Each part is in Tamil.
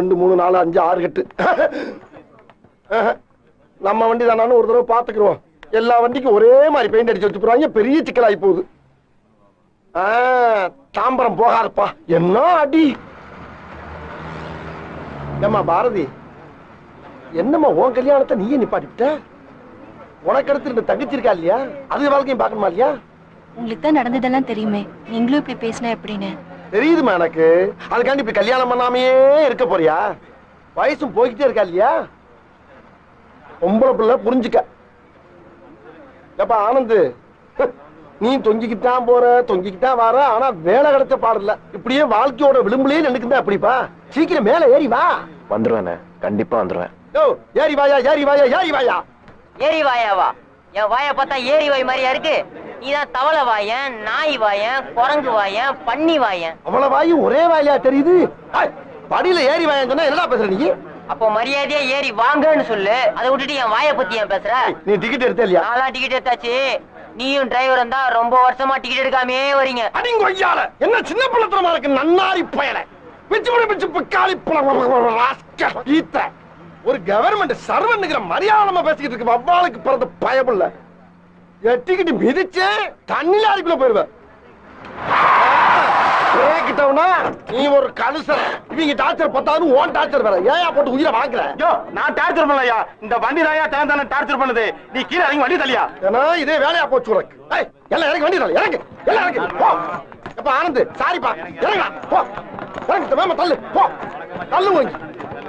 ரெண்டு மூணு நாலு அஞ்சு ஆறு கட்டு. நம்ம வண்டி தானான்னு ஒரு தடவை பார்த்துக்குருவோம். எல்லா வண்டிக்கும் ஒரே மாதிரி பெயிண்ட் அடிச்சு வச்சு போறாங்க பெரிய சிக்கலாகி போகுது. தாம்பரம் போகாதப்பா. என்ன அடி? ஏம்மா பாரதி என்னம்மா உன் கல்யாணத்தை நீயே நிப்பாட்டிவிட்ட? உனக்கு அடுத்து ரெண்டு தங்கச்சி இல்லையா? அது வாழ்க்கையும் பார்க்கணுமா இல்லையா? உங்களுக்கு தான் நடந்ததெல்லாம் தெரியுமே. நீங்களும் இப்படி பேசினா எப்படின்னு. தெரியுதுமா எனக்கு. அதுக்காண்டி இப்ப கல்யாணம் பண்ணாமையே இருக்க போறியா? வயசும் போய்கிட்டே இருக்கா இல்லையா? பொம்பளை பிள்ளை புரிஞ்சுக்க. ஏப்பா ஆனந்து நீ தொங்கிக்கிட்டான் போற தொங்கிக்கிட்டான் வர ஆனா வேலை கிடைச்ச பாடல இப்படியே வாழ்க்கையோட விளிம்புலயே நினைக்குதா அப்படிப்பா. சீக்கிரம் மேல ஏறி வா. வந்துருவேண்ணே. கண்டிப்பா வந்துருவேன். ஏறி வாயா ஏறி வாயா ஏறி வாயா. ஏரி வாயாவா என் வாயை பார்த்தா ஏரி வாய் மாதிரியா இருக்கு நீதான் தவளை வாயன் நாய் வாயன் குரங்கு வாயன் பன்னி வாயன் அவ்வளவு வாயும் ஒரே வாயிலா தெரியுது படியில ஏறி வாயான்னு சொன்னா என்னடா பேசுற நீ அப்போ மரியாதையா ஏறி வாங்கன்னு சொல்லு அதை விட்டுட்டு என் வாயை பத்தி ஏன் பேசுற நீ டிக்கெட் எடுத்த இல்லையா நான்லாம் டிக்கெட் எடுத்தாச்சு நீயும் டிரைவரும் தான் ரொம்ப வருஷமா டிக்கெட் எடுக்காமே வரீங்க அடிங்கொய்யால என்ன சின்ன பிள்ளத்தனமா இருக்கு நன்னாரி பயல பிச்சு பிச்சு பிக்காளி பழம் ஈத்த ஒரு கவர்மெண்ட் சர்வன்னுங்கிற மரியாதை பேசிக்கிட்டு இருக்கு வவ்வாளுக்கு பிறந்த பயமுள்ள. எட்டிக்கிட்டு மிதிச்சு தண்ணில அடிக்குள்ள போயிருவ. கேக்கிட்டவனா நீ ஒரு கலுசர் இவங்க டார்ச்சர் பத்தாவது ஓன் டார்ச்சர் வேற. ஏயா போட்டு உயிரை வாங்குற? யோ நான் டார்ச்சர் பண்ணலையா? இந்த வண்டி தாயா தான் தானே டார்ச்சர் பண்ணுது? நீ கீழே இறங்கி வண்டி தள்ளியா? ஏன்னா இதே வேலையா போச்சு உனக்கு. ஏய், எல்லாம் இறங்கி வண்டி தள்ளு, இறங்கு எல்லாம் இறங்கு. போ. எப்ப ஆனந்த் சாரிப்பா இறங்கா போ. இறங்கு வேமா தள்ளு போ. தள்ளு வாங்கி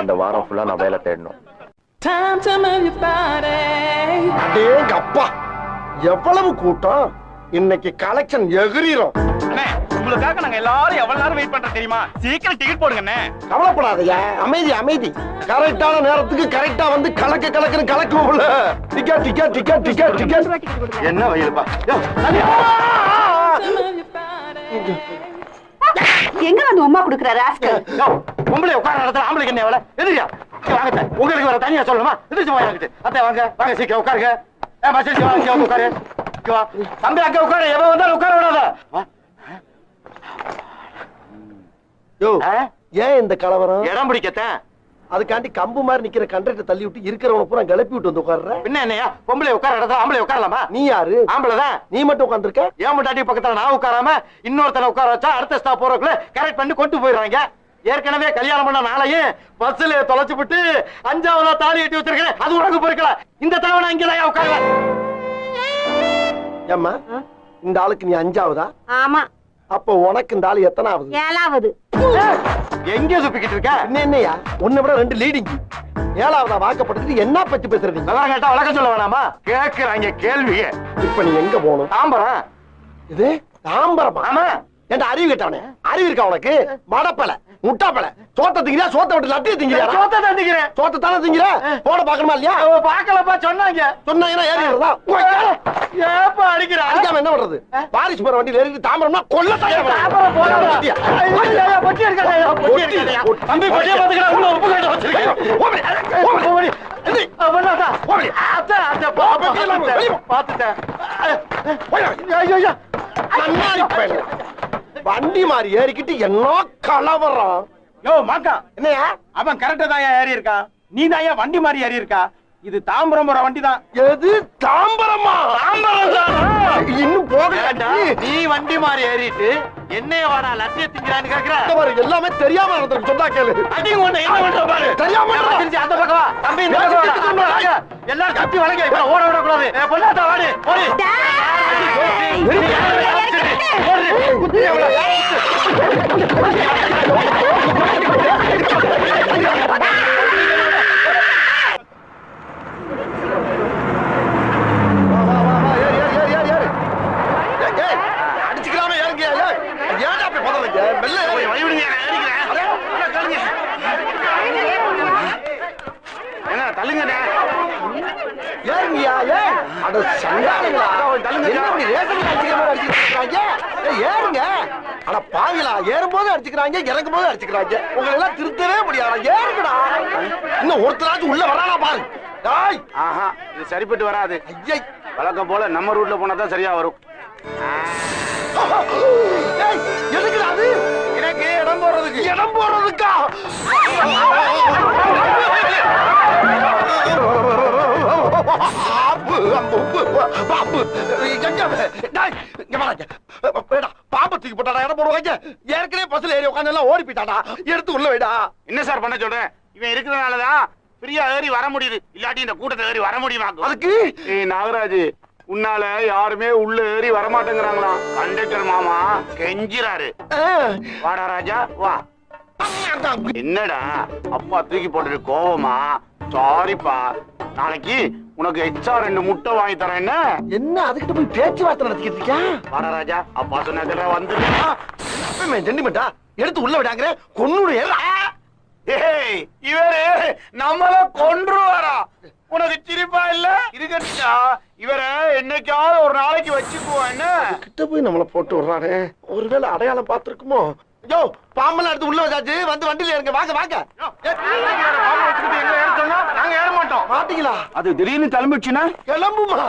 இந்த வாரம் ஃபுல்லா நான் வேலை தேடணும். எவ்வளவு கூட்டம்? இன்னைக்கு கலெக்ஷன் எகிரிரும். அண்ணே உங்களுக்காக நாங்க எல்லாரும் எவ்வளவு நேரம் வெயிட் பண்றோம் தெரியுமா? சீக்கிரம் டிக்கெட் போடுங்க அண்ணே கவலைப்படாதயா அமைதி. அமைதி கரெக்டான நேரத்துக்கு கரெக்டா வந்து கலக்க கலக்குன்னு கலக்குவோம்ல. Ticket ticket ticket ticket ticket என்ன வயலுப்பா? எங்க வந்து உமா குடுக்குற ராஸ்கல் பொம்பளை உட்கார இடத்துல ஆம்பளைக்கு என்ன எவ்வளவு எதிரியா வாங்க. உங்களுக்கு வர தனியா சொல்லணுமா? எதிர்த்து போய் எனக்கு அத்தை வாங்க வாங்க சீக்கிரம் உட்காருங்க. ஏ பஸ் உட்காரு. தம்பி அங்க உட்காரு. எவன் வந்தாலும் உட்கார விடாத? ஏன் இந்த கலவரம்? இடம் பிடிக்கத்தேன் அதுக்காண்டி கம்பு மாதிரி நிக்கிற கண்டக்டர் தள்ளி விட்டு இருக்கிறவன பூரா கிளப்பி விட்டு வந்து உட்கார்ற? பின்ன என்னையா? பொம்பளை உட்கார இடத்துல ஆம்பளை உட்காரலாமா? நீ யாரு? ஆம்பளை தான் நீ மட்டும் உட்கார்ந்திருக்க? ஏன் முட்டாட்டி பக்கத்துல நான் உட்காராம இன்னொருத்தனை உட்கார வச்சா அடுத்த ஸ்டாப் போறதுக்குள்ள கரெக்ட் பண்ணி கொண்டு போயிடுறாங்க. ஏற்கனவே கல்யாணம் பண்ண நாளையும் பஸ்ல தொலைச்சு விட்டு அஞ்சாவதா தாலி கட்டி வச்சிருக்கேன் அது உனக்கு பொறுக்கல. இந்த தவணை இங்கதான் உட்காருவேன். ஏம்மா இந்த ஆளுக்கு நீ அஞ்சாவதா? ஆமா. அப்ப உனக்கு இந்த ஆளு எத்தனாவது? ஏழாவது. எங்க சுப்பிக்கிட்டு இருக்க. என்ன என்னையா? உன்னை விட ரெண்டு லீடிங் ஏழாவதா வாக்கப்பட்டுட்டு என்ன பத்தி பேசுற நீ நல்லா கேட்டா வழக்கம் சொல்ல வேணாமா? கேக்குறாங்க கேள்விய. இப்ப நீ எங்க போகணும்? தாம்பரம். இது தாம்பரமா? ஆமா. ஏன்டா அறிவு கேட்டவனே? அறிவு இருக்கா உனக்கு? மடப்பல. முட்டாப்பல. சோத்த திங்கிறியா? சோத்த விட்டு லட்டிய திங்கிறியா? சோத்த தந்திக்கிறேன் சோத்த தானே திங்கிற போட பாக்கணுமா இல்லையா? பாக்கலப்பா சொன்னாங்க. சொன்னாங்கன்னா ஏறி வருதா? ஏப்பா அடிக்கிற? அடிக்காம என்ன பண்றது? பாரிஸ் போற வண்டியில ஏறிட்டு தாம்பரம்னா கொல்ல தாம்பரம். போடாத. ஐயா, ஐயா, பொட்டி இருக்காதே, ஐயா, பொட்டி இருக்காதே. தம்பி, பொட்டியை பாத்துக்கிறேன், உள்ள உப்பு கட்டு வச்சிருக்கேன். ஓடி. அஹ், பண்ணாதா? அத்தை, அத்தை, பா- பா- பார்த்துட்டேன், பார்த்துட்டேன். ஐயோ, ஐயோ. வண்டி மாதிரி ஏறிக்கிட்டு என்ன கலவரம் யோ, மாக்கா, என்னையா அவன் கரெக்டா தான் ஏறி இருக்கான் நீ தான் வண்டி மாதிரி ஏறி இருக்கா இது தாம்பரம் போற வண்டி தான் எது தாம்பரமா தாம்பரம் இன்னும் போக நீ வண்டி மாதிரி ஏறிட்டு என்னைய வாடா லட்சிய திங்கிறான்னு கேக்குற எல்லாமே தெரியாம நடந்திருக்கு சொன்னா கேளு அடி உன்னை என்ன பண்ற பாரு தெரியாம? திருச்சி, அந்த பக்கம் வா. தம்பி இந்த பக்கம் வாங்க. எல்லாரும் கத்தி வளைங்க இப்ப ஓட விட கூடாது ஏ, பொல்லாத்தா வாடி ஓடி குத்து எவ்வளவு ஏறுங்க. அட பாவிலா ஏறும்போது அடிச்சுக்கிறாங்க இறங்கும் போது அடிச்சுக்கிறாங்க. உங்களை எல்லாம் திருத்தவே முடியாது? ஏறுங்கடா. இன்னும் ஒருத்தராச்சும் உள்ள வரானா பாரு. டாய் ஆஹா இது சரிப்பட்டு வராது. ஐயை. வழக்கம் போல நம்ம ரூட்ல போனா தான் சரியா வரும். எதுக்குடா அது? எனக்கு இடம் போடுறதுக்கு. இடம் போடுறதுக்கா? பாம்பு, அம்பு, பாம்பு. எங்க? டேய், இங்க. வாடா இங்க. போடா, பாம்பை தூக்கி போட்டாடா இடம் போடுவாங்க ஏற்கனவே பஸ்ல ஏறி உட்காந்து எல்லாம் ஓடி போயிட்டாடா. எடுத்து உள்ள வைடா. என்ன சார் பண்ண சொல்றேன் இவன் இருக்கிறதுனாலதான் ஃப்ரீயா ஏறி வர முடியுது. இல்லாட்டி இந்த கூட்டத்தை ஏறி வர முடியுமா? அதுக்கு? நாகராஜ் உன்னால யாருமே உள்ள ஏறி வரமாட்டேங்கிறாங்களாம் கண்டக்டர் மாமா கெஞ்சிராரு ஆ, வாடா ராஜா வா. என்னடா? அப்பா தூக்கி போட்டுட்டு கோவமா? சாரிப்பா நாளைக்கு உனக்கு எக்ஸ்ட்ரா ரெண்டு முட்டை வாங்கி தரேன் என்ன? என்ன அதுக்கிட்ட போய் பேச்சுவார்த்தை நடத்திக்கிட்டு இருக்கியா? வாடா ராஜா அப்பா சொன்னதுல வந்து ஜென்டிமெண்டா எடுத்து உள்ள விடாங்கிற கொன்னுடு ஏய் இவரு நம்மள கொன்றுவாரா? உனக்கு சிரிப்பா இல்ல? இருக்கட்டா இவரை என்னைக்காவது ஒரு நாளைக்கு வச்சுக்குவோம் என்ன? கிட்ட போய் நம்மள போட்டு விடுறாரு ஒருவேளை அடையாளம் பார்த்திருக்குமோ? யோ பாம்பெல்லாம் எடுத்து உள்ள வச்சாச்சு. வந்து வண்டியில இருங்க வாங்க வாங்க. நாங்க ஏற மாட்டோம். மாட்டீங்களா? அது திடீர்னு கிளம்பிடுச்சுன்னா? கிளம்புமா?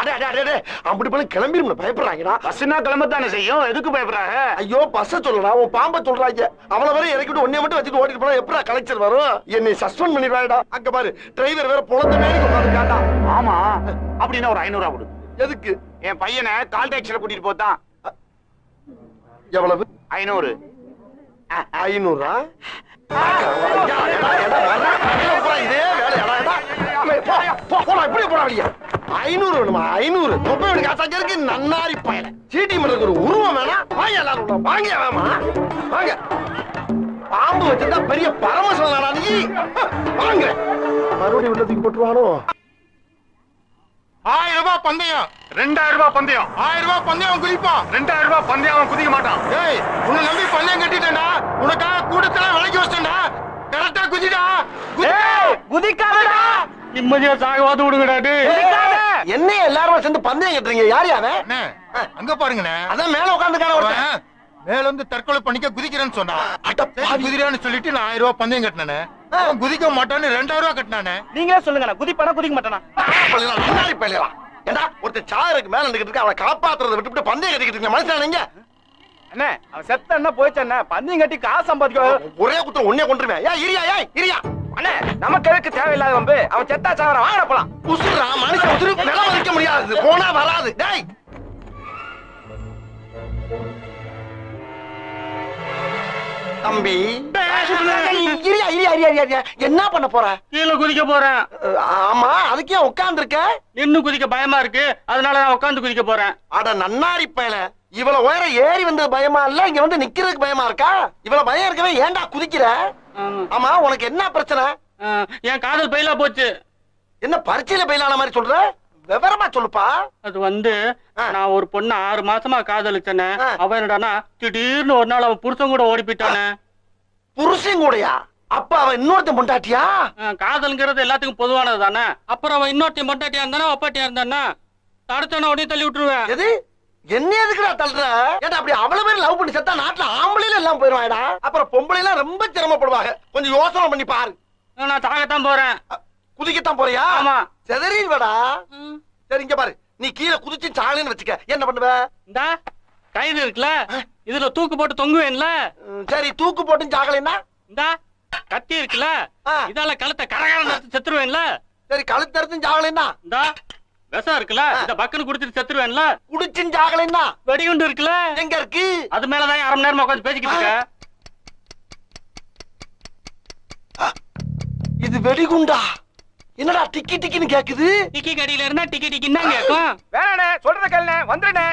அடே அடே அடே, அடே. அப்படி பண்ண கிளம்பிடும் பயப்படுறாங்கடா. பஸ்னா கிளம்பத்தானே செய்யும்? எதுக்கு பயப்படுறாங்க? ஐயோ பஸ்ஸ சொல்லடா. உன் பாம்ப சொல்றாங்க. அவள வரை இறக்கிட்டு ஒன்னே மட்டும் வச்சுட்டு ஓடிட்டு போனா எப்படா கலெக்டர் வரும்? என்னை சஸ்பெண்ட் பண்ணிடுவாடா அங்க பாரு டிரைவர் வேற புலந்த மேலே உட்காந்துருக்காண்டா ஆமா. அப்படின்னா ஒரு ஐநூறு ரூபா கொடு. எதுக்கு? என் பையனை கால் டாக்ஸில கூட்டிட்டு போத்தான். எவ்வளவு ஐநூறு ஐநூறா இதே வேலையாடா போடா இப்படி போடா வெளிய ஐநூறு வேணுமா ஐநூறு தொப்பையோட காசாக்க இருக்கு நன்னாரி பயல சீட்டி ஒரு உருவம் வேணா வாங்க எல்லாரும் உள்ள. வாங்க வேமா வாங்க பாம்பு வச்சிருந்தா பெரிய பரமசிவனாடா நீ வாங்க மறுபடியும் உள்ளதுக்கு போட்டுருவானோ ஆயிரம் ரூபாய் பந்தயம். ரெண்டாயிரம் ரூபாய் பந்தயம். ஆயிரம் ரூபாய் பந்தயம் அவன் குதிப்பான். ரெண்டாயிரம் ரூபாய் பந்தயம் அவன் குதிக்க மாட்டான். ஏய் உன்னை நம்பி பந்தயம் கட்டிட்டேன்டா. உனக்காக கூட்டத்துல விலைக்கு வச்சிட்டேன்டா. கரெக்டா குதிடா. குதிக்காதடா. நிம்மதியா சாகவாது விடுங்கடாடு என்ன எல்லாரும் சேர்ந்து பந்தயம் கட்டுறீங்க? யார் அண்ணே, அங்க பாருங்கண்ணே அதான் மேல உட்காந்துக்கான ஒருத்தன். அவன் மேல வந்து தற்கொலை பண்ணிக்க குதிக்கிறேன்னு பாவி. குதிரையான்னு சொல்லிட்டு நான் ஆயிரம் ரூபாய் பந்தயம் கட்டினானே. அவன் குதிக்க மாட்டான்னு ரெண்டாயிரம் ரூபாய் கட்டினானே. நீங்களே சொல்லுங்க நான் குதிப்பானா குதிக்க மாட்டானா? பள்ளிலாம் ஏண்டா ஒருத்தர் சாருக்கு மேல நின்னுக்கிட்டு இருக்க அவனை காப்பாத்துறதை விட்டுவிட்டு பந்தயம் கட்டிக்கிட்டு இருக்க மனுஷன் நீங்க? அண்ணே அவன் செத்த என்ன போயிச்சு அண்ணே. பந்தயம் கட்டி காசு சம்பாதிக்க ஒரே குத்தம் உன்னே கொண்டுருவேன் ஏன் இரியா ஏன் இரியா. அண்ணே நமக்கு எதுக்கு தேவையில்லாத வம்பு? அவன் செத்தா சாவறான் வாங்கட போலாம். உசுரா மனுஷன் உசுரு நில மதிக்க முடியாது. போனா வராது. டேய் தம்பி. என்ன பண்ண போற? கீழே குதிக்க போறேன். ஆமா அதுக்கே உட்கார்ந்து இருக்க நின்னு குதிக்க பயமா இருக்கு. அதனால நான் உட்காந்து குதிக்க போறேன். அட நன்னாரி பயல. இவ்வளவு உயரம் ஏறி வந்தது பயமா இல்ல? இங்க வந்து நிக்கிறதுக்கு பயமா இருக்கா? இவ்வளவு பயம் இருக்கவே ஏன்டா குதிக்கிற? ஆமா. உனக்கு என்ன பிரச்சனை? என் காதல் பயிலா போச்சு. என்ன பரீட்சையில பயிலான மாதிரி சொல்ற? விவரமா சொல்லுப்பா. அது வந்து. நான் ஒரு பொண்ண ஆறு மாசமா காதலிச்சேனே. ஆ. அவ என்னடானா திடீர்னு ஒரு நாள் அவன் புருஷன் கூட ஓடி போயிட்டானே புருஷன் கூடயா? அப்ப அவன் இன்னொருத்தன் பொண்டாட்டியா? காதல்ங்கிறது எல்லாத்துக்கும் பொதுவானது தானே? அப்புறம் அவன் இன்னொருத்தையும் பொண்டாட்டியா இருந்தானா அப்பாட்டியா இருந்தானா? தடுத்தான உடனே தள்ளி விட்டுருவேன். எது? என்ன எதுக்குடா தள்ளுற? ஏடா அப்படி அவ்வளவு பேர் லவ் பண்ணி செத்தா நாட்டுல ஆம்பளையில எல்லாம் போயிருவாடா அப்புறம் பொம்பளை எல்லாம் ரொம்ப சிரமப்படுவாங்க. கொஞ்சம் யோசனை பண்ணி பாரு. நான் சாகத்தான் போறேன். குதிக்கத்தான் போறியா? ஆமா. செதறிடுவடா. சரி இங்க பாரு. நீ கீழே குதிச்சு சாலுன்னு வச்சுக்க. என்ன பண்ணுவ? இந்தா கயிறு இருக்குல்ல? இதுல தூக்கு போட்டு தொங்குவேன்ல? சரி தூக்கு போட்டு சாகலைன்னா இந்தா கத்தி இருக்குல்ல. இதால கழுத்தை கரகாரம் நடத்தி செத்துருவேன்ல? சரி கழுத்தறுத்தும் சாகலைன்னா இந்தா விஷம் இருக்குல்ல? இந்த பக்குன்னு குடிச்சிட்டு செத்துருவேன்ல? குடிச்சும் சாகலைன்னா வெடிகுண்டு இருக்குல்ல? எங்க இருக்கு? அது மேலதான் அரை மணி நேரமா உட்காந்து பேசிக்கிட்டு இருக்க இது வெடிகுண்டா? என்னடா டிக்கி டிக்கின்னு கேக்குது? டிக்கி கடியில இருந்தா டிக்கி டிக்கி தான் கேட்கும் வேணாண்ணே சொல்றத கேள்ல வந்துடுனே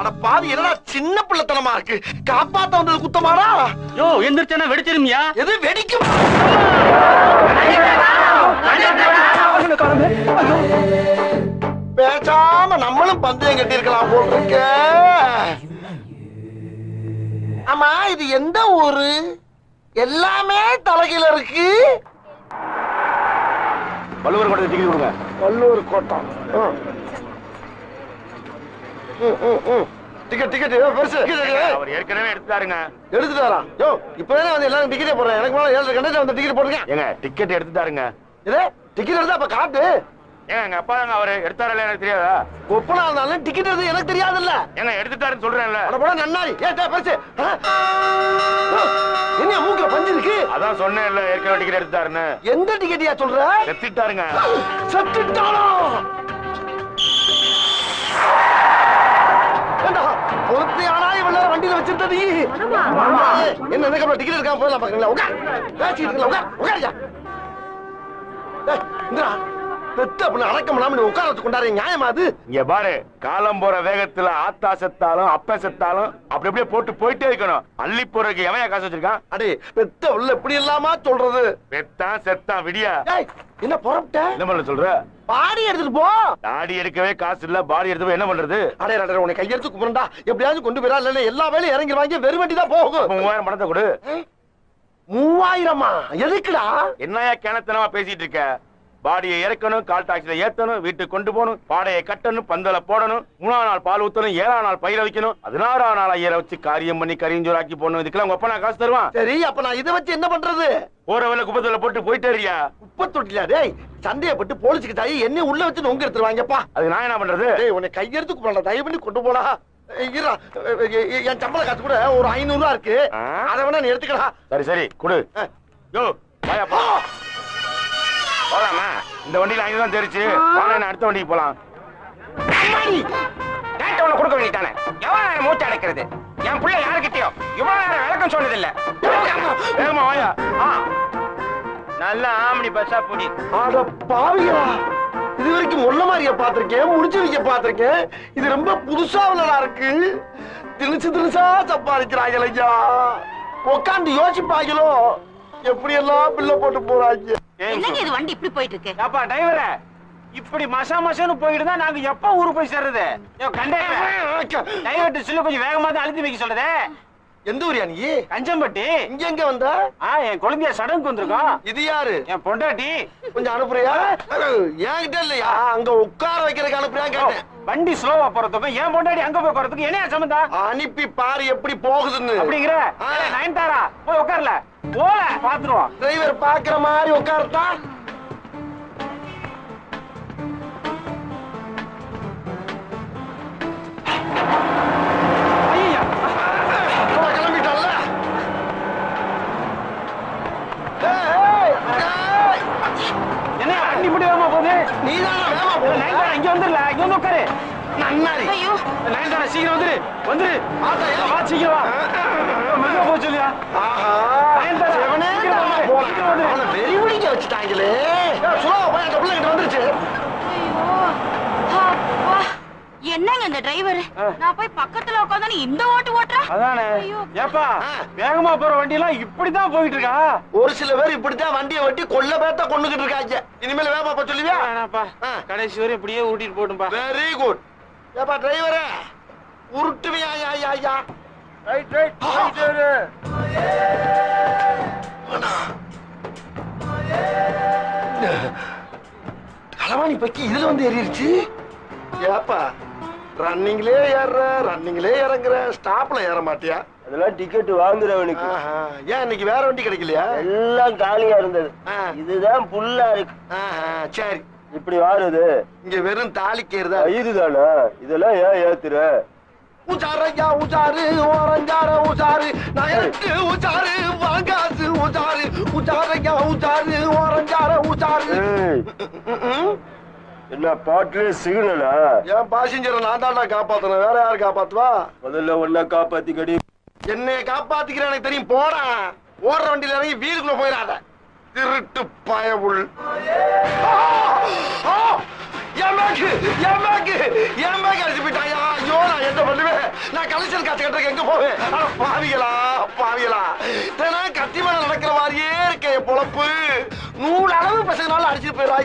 அட பாவி என்னடா சின்ன பிள்ளைத்தனமா இருக்கு? காப்பாத்த வந்தது குத்தமாடா? யோ எந்திரிச்சேன்னா வெடிச்சிருமியா? எது வெடிக்கும்? பேசாம நம்மளும் பந்தயம் கட்டி இருக்கலாம் போல் இருக்க ஆமா இது எந்த ஊரு? எல்லாமே தலைகீழ இருக்கு. வள்ளுவர் கூட டிக்கெட் கொடுங்க. வல்லூர் கோட்டம். டிக்கெட் டிக்கெட் பெருசு. அவர் ஏற்கனவே எடுத்துட்டாருங்க. எடுத்துட்டாரா? யோ இப்பதானே வந்து எல்லாரும் டிக்கெட்டே போடுறேன். எனக்கு மேல ஏழு கண்டக்டர் வந்து டிக்கெட் போட்டுருக்கேன். ஏங்க டிக்கெட் எடுத்துட்டாருங்க. இதே டிக்கெட் எடுத்தா அப்ப காட்டு. ஏங்க எங்க அப்பா தாங்க அவரு? எடுத்தாரல எனக்கு தெரியாதா? ஒப்பனா இருந்தாலும் டிக்கெட் எடுத்து எனக்கு தெரியாதுல்ல. ஏங்க எடுத்துட்டாருன்னு சொல்றேன்ல. அட போடா நன்னாரி. ஏ டே, பெருசு. என்ன மூக்குல பஞ்சு இருக்கு அதான் சொன்னேன்ல ஏற்கனவே டிக்கெட் எடுத்துட்டாருன்னு. எந்த டிக்கெட்டியா சொல்ற? செத்துட்டாருங்க. செத்துட்டானா ஏண்டா, ஒருத்தையானா இவ்வளவு வண்டியில வச்சிருந்த நீ? ஏய், என்ன எனக்கு டிக்கெட் எடுக்காம போயிடலாம் பாக்குறீங்களா? உட்கார். பேசிட்டு இருக்கல உட்கார். உட்காரியா இந்திரா பெத்த அப்படின்னு அடக்கம் நீ உட்கார வச்சு கொண்டாரு நியாயமா அது? இங்க பாரு காலம் போற வேகத்துல ஆத்தா செத்தாலும் அப்ப செத்தாலும் அப்படி அப்படியே போட்டு போயிட்டே இருக்கணும். அள்ளி போறதுக்கு எவன் காசு வச்சிருக்கான்? அடே பெத்த உள்ள இப்படி இல்லாம சொல்றது. செத்தான் செத்தான் விடியா. என்ன புறப்பட்ட? என்ன பண்ண சொல்ற? பாடி எடுத்துட்டு போ. தாடி எடுக்கவே காசு இல்ல பாடி எடுத்து என்ன பண்றது? அடே அடே உன்னை கையெடுத்து கும்பிடா எப்படியாவது கொண்டு போயிடா இல்ல எல்லா வேலையும் இறங்கி வாங்கி வெறும் வண்டி தான் போகும். மூவாயிரம் பணத்தை கொடு. மூவாயிரமா? எதுக்குடா? என்னையா கிணத்தனமா பேசிட்டு இருக்க? பாடியை இறக்கணும் கால் டாக்ஸில ஏத்தணும் வீட்டுக்கு கொண்டு போகணும் பாடையை கட்டணும் பந்தல போடணும் மூணாம் நாள் பால் ஊத்தணும் ஏழாம் நாள் பயிர வைக்கணும் பதினாறாம் நாள் ஐயரை வச்சு காரியம் பண்ணி கரிஞ்சோராக்கி போடணும். இதுக்கெல்லாம் உங்க அப்பா நான் காசு தருவான். சரி அப்ப நான் இதை வச்சு என்ன பண்றது? போற வேலை குப்பத்துல போட்டு போயிட்டே இருக்கியா? குப்பை தொட்டில டேய் சந்தேகப்பட்டு போலீஸுக்கு தாயி என்ன உள்ள வச்சு நொங்க எடுத்துருவாங்கப்பா அது நான் என்ன பண்றது? டேய் உன்னை கையெடுத்து கும்பிடலாம் தயவு பண்ணி கொண்டு போடா. என் சம்பள காசு கூட ஒரு ஐநூறு ரூபா இருக்கு? அதை வேணா நீ எடுத்துக்கடா. சரி சரி கொடு. யோ வாயா போ போலாமா இந்த வண்டியில தான் தெரிச்சு. வாங்க நான் அடுத்த வண்டிக்கு போலாம். கொடுக்க வேண்டியதானே எவ்வளவு நேரம் மூச்சு அடைக்கிறது? என் பிள்ளை யாருக்கிட்டயோ? இவ்வளவு நேரம் விளக்கம் சொன்னதில்ல. வேகமா வாயா. நல்ல ஆம்னி பஸ்ஸா புடி. இது வரைக்கும் முள்ள மாதிரிய பாத்திருக்கேன் முடிச்சு வைக்க பாத்திருக்கேன் இது ரொம்ப புதுசா உள்ளதா இருக்கு. திணிச்சு திணிச்சா சம்பாதிக்கிறாங்க ஐயா. உட்காந்து யோசிப்பாங்களோ எப்படி எல்லாம் பில்ல போட்டு போறாங்க? என்னங்க இது வண்டி இப்படி போயிட்டு இருக்கு அப்பா டிரைவரே இப்படி மசா மசான்னு போயிட்டு தான் நாங்க எப்ப ஊருக்கு போய் சேர்றது? டிரைவர்ட்ட சொல்லி கொஞ்சம் வேகமா தான் அழுத்தி வைக்க சொல்லுதே. எந்த ஊரியா நீ? கஞ்சம்பட்டி. இங்க எங்க வந்த? ஆ என் குழந்தைய சடங்குக்கு வந்திருக்கோம். இது யாரு? என் பொண்டாட்டி. கொஞ்சம் அனுப்புறியா? என்கிட்ட இல்லையா? அங்க உட்கார வைக்கிறதுக்கு அனுப்புறியா கேட்டேன். வண்டி ஸ்லோவா போறதுக்கும் என் பொண்டாட்டி அங்க போய் போறதுக்கு என்ன சம்பந்தம் அனுப்பி பாரு எப்படி போகுதுன்னு. அப்படிங்கிற? நயன்தாரா போய் உட்கார்ல. போல பாத்துருவோம். டிரைவர் பாக்குற மாதிரி உட்காரத்தா நீதானா இங்க வந்துடல இங்க வந்து உட்காரு. நன்னாரி. ஐயோ நயன்தாரா சீக்கிரம் வந்துரு வந்துரு. ஆத்தா, ஏய். வா சீக்கிரம் வா மெதுவா போக சொல்லியா ஆஹா, நயன்தாரா, சிவனே சீக்கிரம் தானா வந்து, போறான். சீக்கிரம் வந்து. அவனை வெறி பிடிக்க வச்சுட்டாங்களே ஏய், சுலா போய் அந்த பிள்ளைகிட்ட வந்துருச்சு ஐயோ அப்பா என்னங்க இந்த டிரைவர் நான் போய் பக்கத்துல உட்காந்து இந்த ஓட்டு ஓட்டுறா? அதானே. ஏப்பா வேகமா போற வண்டி எல்லாம் இப்படிதான் போயிட்டு இருக்கா ஒரு சில பேர் இப்படித்தான் வண்டியை வெட்டி கொல்ல பேத்த கொண்டுகிட்டு இருக்காங்க. இனிமேல் வேகமா போக சொல்லுவியா? வேணாப்பா. கடைசி வரை இப்படியே ஊட்டிட்டு போட்டும்பா வெரி குட் ஏப்பா டிரைவரே உருட்டுவியா ஐயா ஐயா ஐயா ரைட் ரைட் களவாணி பக்கி இதுல வந்து ஏறிடுச்சு. ஏப்பா ரன்னிங்லே ஏறுற ரன்னிங்லே இறங்குற ஸ்டாப்ல ஏற மாட்டியா? அதெல்லாம் டிக்கெட் வாங்குறவனுக்கு. ஏன் இன்னைக்கு வேற வண்டி கிடைக்கலையா? எல்லாம் காலியா இருந்தது. இதுதான் புல்லா இருக்கு. சரி. இப்படி வாருது. இங்க வெறும் தாலிக்கேறுதா இதுதானா இதெல்லாம் ஏன் ஏத்துற? உச்சாரையா உச்சாரு ஓரஞ்சார உச்சாரு நயத்து உச்சாரு வாங்காசு உச்சாரு உச்சாரையா உச்சாரு ஓரஞ்சார உச்சாரு. என்ன பாட்டுல சிக்னலா? என் பாசஞ்சரை நான் தான்டா காப்பாத்தணும். வேற யாரு காப்பாத்துவா? முதல்ல ஒன்னா காப்பாத்தி கடி என்னைய காப்பாத்திக்கிற எனக்கு தெரியும். போடா. ஓடுற வண்டியில இறங்கி வீட்டுக்குள்ள போயிடாத. திருட்டு பயவுள். ஆ! ஆ! என் பேக் அடிச்சு போயிட்டாயா ஐயோ நான் என்ன பண்ணுவேன்? நான் கலெக்ஷன் காசு கட்டுறதுக்கு எங்க போவேன்? பாவிகளா பாவிகளா. தினம் கத்தி மேல நடக்கிற மாதிரியே இருக்க பொழப்பு. நூறு அளவு பசங்களால அடிச்சுட்டு போயிடா